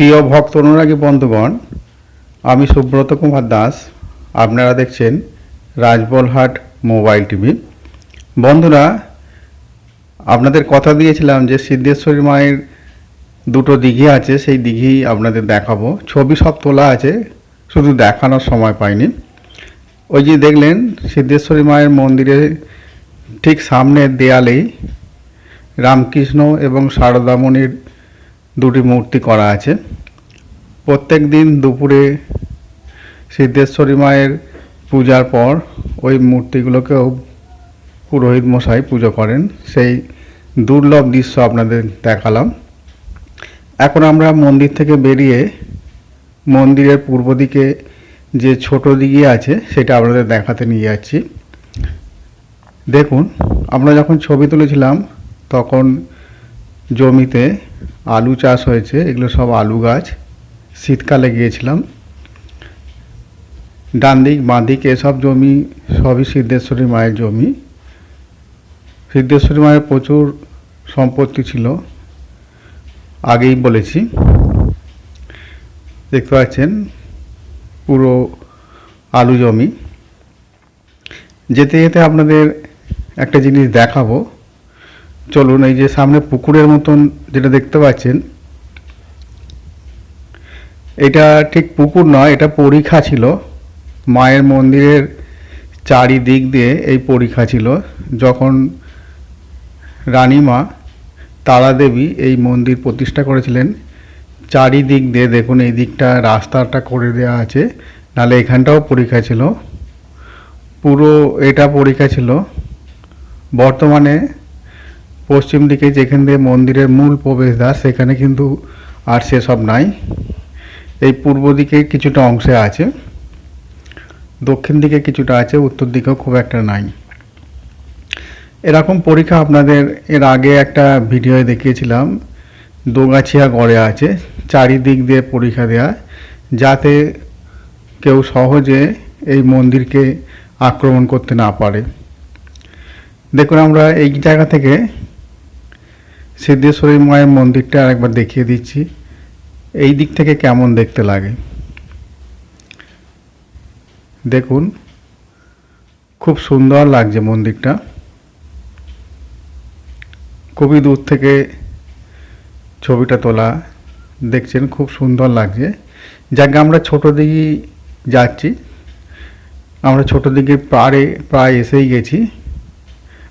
প্রিয় ভক্ত অনুরাগী বন্ধুগণ, আমি সুব্রত কুমার দাস। আপনারা দেখছেন রাজবলহাট মোবাইল টিভি। বন্ধুরা, আপনাদের কথা দিয়েছিলাম যে সিদ্ধেশ্বরী মায়ের দুটো দিঘি আছে, সেই দিঘি আপনাদের দেখাবো। ছবি সব তোলা আছে, শুধু দেখানোর সময় পাইনি। ওই যে দেখলেন, সিদ্ধেশ্বরী মায়ের মন্দিরে ঠিক সামনের দেয়ালেই রামকৃষ্ণ এবং শারদামণির দুটি মূর্তি করা আছে। প্রত্যেক দিন দুপুরে সিদ্ধেশ্বরী মায়ের পূজার পর ওই মূর্তিগুলোকেও পুরোহিত মশাই পুজো করেন। সেই দুর্লভ দৃশ্য আপনাদের দেখালাম। এখন আমরা মন্দির থেকে বেরিয়ে মন্দিরের পূর্ব দিকে যে ছোট দিঘি আছে, সেটা আপনাদের দেখাতে নিয়ে যাচ্ছি। দেখুন, আমরা যখন ছবি তুলেছিলাম, তখন জমিতে আলু চাষ হয়েছে, এগুলো সব আলু গাছ। শীতকালে গিয়েছিলাম। ডান দিক, বাঁ দিক, এসব জমি সবই সিদ্ধেশ্বরী মায়ের জমি। সিদ্ধেশ্বরী মায়ের প্রচুর সম্পত্তি ছিল। আগেই বলেছি। দেখতে পাচ্ছেন, পুরো আলু জমি। যেতে যেতে আপনাদের একটা জিনিস দেখাবো। চলুন এই যে সামনে পুকুরের মতন যেটা দেখতে পাচ্ছেন, এটা ঠিক পুকুর নয়, এটা পরীক্ষা ছিল। মায়ের মন্দিরের চারিদিক দিয়ে এই পরীক্ষা ছিল। যখন রানীমা তারা দেবী এই মন্দির প্রতিষ্ঠা করেছিলেন, চারিদিক দিয়ে দেখুন এই দিকটা রাস্তাটা করে দেওয়া আছে, নাহলে এখানটাও পরীক্ষা ছিল। পুরো এটা পরীক্ষা ছিল। বর্তমানে পশ্চিম দিকে যেখান দিয়ে মন্দিরের মূল প্রবেশদ্বার, সেখানে কিন্তু আর সেসব নাই। এই পূর্ব দিকে কিছুটা অংশে আছে। দক্ষিণ দিকে কিছুটা আছে, উত্তর দিকেও খুব একটা নাই। এরকম পরীক্ষা আপনাদের এর আগে একটা ভিডিওয়ে দেখিয়েছিলাম। দোগাছিয়া গড়ে আছে, চারিদিক দিয়ে পরীক্ষা দেওয়া যাতে কেউ সহজে এই মন্দিরকে আক্রমণ করতে না পারে। দেখুন আমরা এই জায়গা থেকে সিদ্ধেশ্বরী মায়ের মন্দিরটা আরেকবার দেখিয়ে দিচ্ছি। এই দিক থেকে কেমন দেখতে লাগে? দেখুন, খুব সুন্দর লাগছে মন্দিরটা। খুবই দূর থেকে ছবিটা তোলা, দেখছেন খুব সুন্দর লাগছে। যাকে, আমরা ছোট দিঘি যাচ্ছি। আমরা ছোট দিকে পাড়ে, প্রায় এসেই গেছি।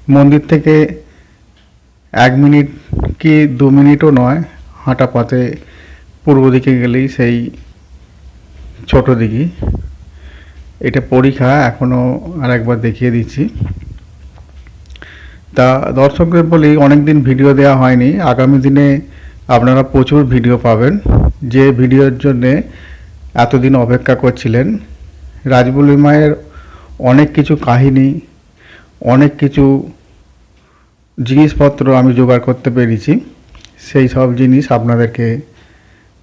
মন্দির থেকে এক মিনিট কি দু মিনিটও নয়, হাঁটা পথে পূর্ব দিকে গেলেই সেই ছোট দিঘি। এটা পরীক্ষা এখনও আর একবার দেখিয়ে দিচ্ছি। তা দর্শকদের বলি অনেক দিন ভিডিও দেওয়া হয়নি। আগামী দিনে আপনারা প্রচুর ভিডিও পাবেন। যে ভিডিওর জন্যে এতদিন অপেক্ষা করছিলেন, রাজবুলি মায়ের অনেক কিছু কাহিনী, অনেক কিছু জিনিসপত্র আমি জোগাড় করতে পেরেছি। সেই সব জিনিস আপনাদেরকে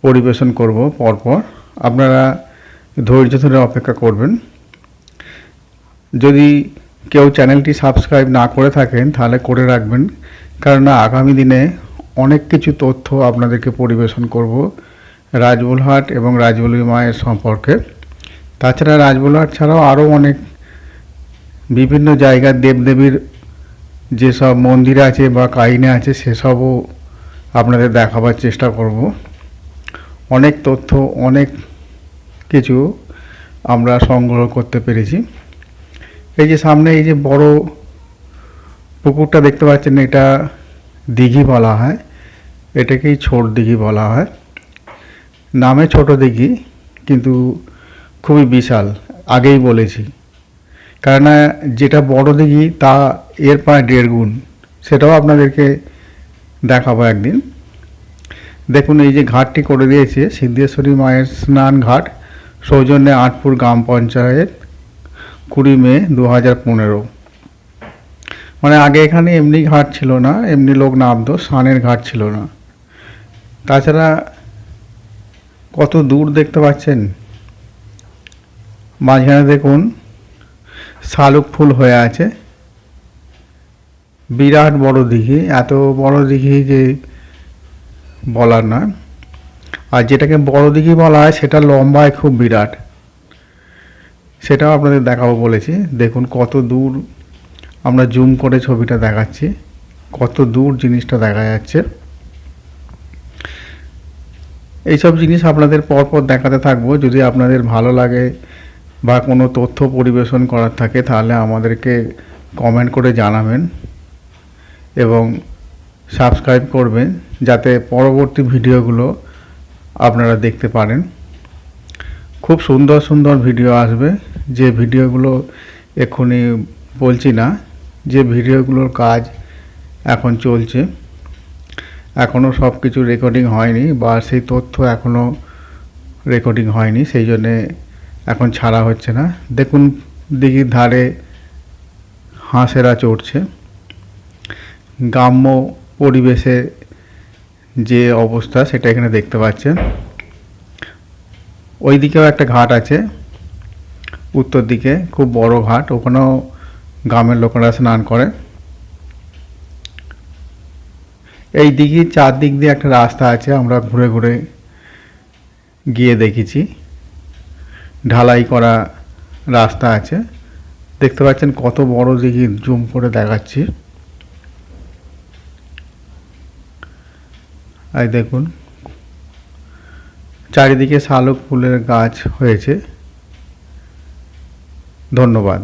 পরিবেশন করব পরপর। আপনারা ধৈর্য ধরে অপেক্ষা করবেন। যদি কেউ চ্যানেলটি সাবস্ক্রাইব না করে থাকেন, তাহলে করে রাখবেন। কারণ আগামী দিনে অনেক কিছু তথ্য আপনাদেরকে পরিবেশন করব রাজবুলহাট এবং রাজবুলি মায়ের সম্পর্কে। তাছাড়া রাজবুলহাট ছাড়াও আরও অনেক বিভিন্ন জায়গার দেবদেবীর যেসব মন্দির আছে বা কাহিনী আছে সেসবও আপনাদের দেখাবার চেষ্টা করব। অনেক তথ্য, অনেক কিছু আমরা সংগ্রহ করতে পেরেছি। এই যে সামনে এই যে বড় পুকুরটা দেখতে পাচ্ছেন, এটা দিঘি বলা হয়। এটাকেই ছোট দিঘি বলা হয়। নামে ছোট দিঘি, কিন্তু খুবই বিশাল, আগেই বলেছি। কেননা যেটা বড় দিঘি তা এর প্রায় দেড় গুণ। সেটাও আপনাদেরকে দেখাবো একদিন। দেখুন, এই যে ঘাটটি করে দিয়েছে, সিদ্ধেশ্বরী মায়ের স্নান ঘাট, সৌজন্যে আটপুর গ্রাম পঞ্চায়েত, কুড়ি মে দু হাজার পনেরো। মানে আগে এখানে এমনি ঘাট ছিল না, এমনি লোক নামতো স্নানের ঘাট ছিল না। তাছাড়া কত দূর দেখতে পাচ্ছেন? মাঝখানে দেখুন শালুক ফুল হয়ে আছে। বিরাট বড় দিঘি, এত বড় দিঘি যে বলার নয়। আর যেটাকে বড় দিঘি বলা হয়, সেটা লম্বায় খুব বিরাট। সেটাও আপনাদের দেখাবো বলেছি। দেখুন কত দূর আমরা জুম করে ছবিটা দেখাচ্ছি। কত দূর জিনিসটা দেখা যাচ্ছে। এইসব জিনিস আপনাদের পরপর দেখাতে থাকব। যদি আপনাদের ভালো লাগে বা কোনো তথ্য পরিবেশন করার থাকে, তাহলে আমাদেরকে কমেন্ট করে জানাবেন এবং সাবস্ক্রাইব করবেন যাতে পরবর্তী ভিডিওগুলো আপনারা দেখতে পারেন। খুব সুন্দর সুন্দর ভিডিও আসবে। যে ভিডিওগুলো এক্ষুনি বলছি না, যে ভিডিওগুলোর কাজ এখন চলছে। এখনও সব কিছু রেকর্ডিং হয়নি বা সেই তথ্য এখনও রেকর্ডিং হয়নি, সেই জন্যে এখন ছাড়া হচ্ছে না। দেখুন দিঘির ধারে হাঁসেরা চড়ছে। গ্রাম্য পরিবেশে যে অবস্থা, সেটা এখানে দেখতে পাচ্ছেন। ওই দিকেও একটা ঘাট আছে, উত্তর দিকে, খুব বড় ঘাট। ওখানেও গ্রামের লোকেরা স্নান করে। এই দিঘির চারদিক দিয়ে একটা রাস্তা আছে, আমরা ঘুরে ঘুরে গিয়ে দেখেছি। ঢালাই করা রাস্তা আছে। দেখতে পাচ্ছেন কত বড় দিকে জুম করে দেখাচ্ছি। এই দেখুন, চারিদিকে শালুক ফুলের গাছ হয়েছে। ধন্যবাদ।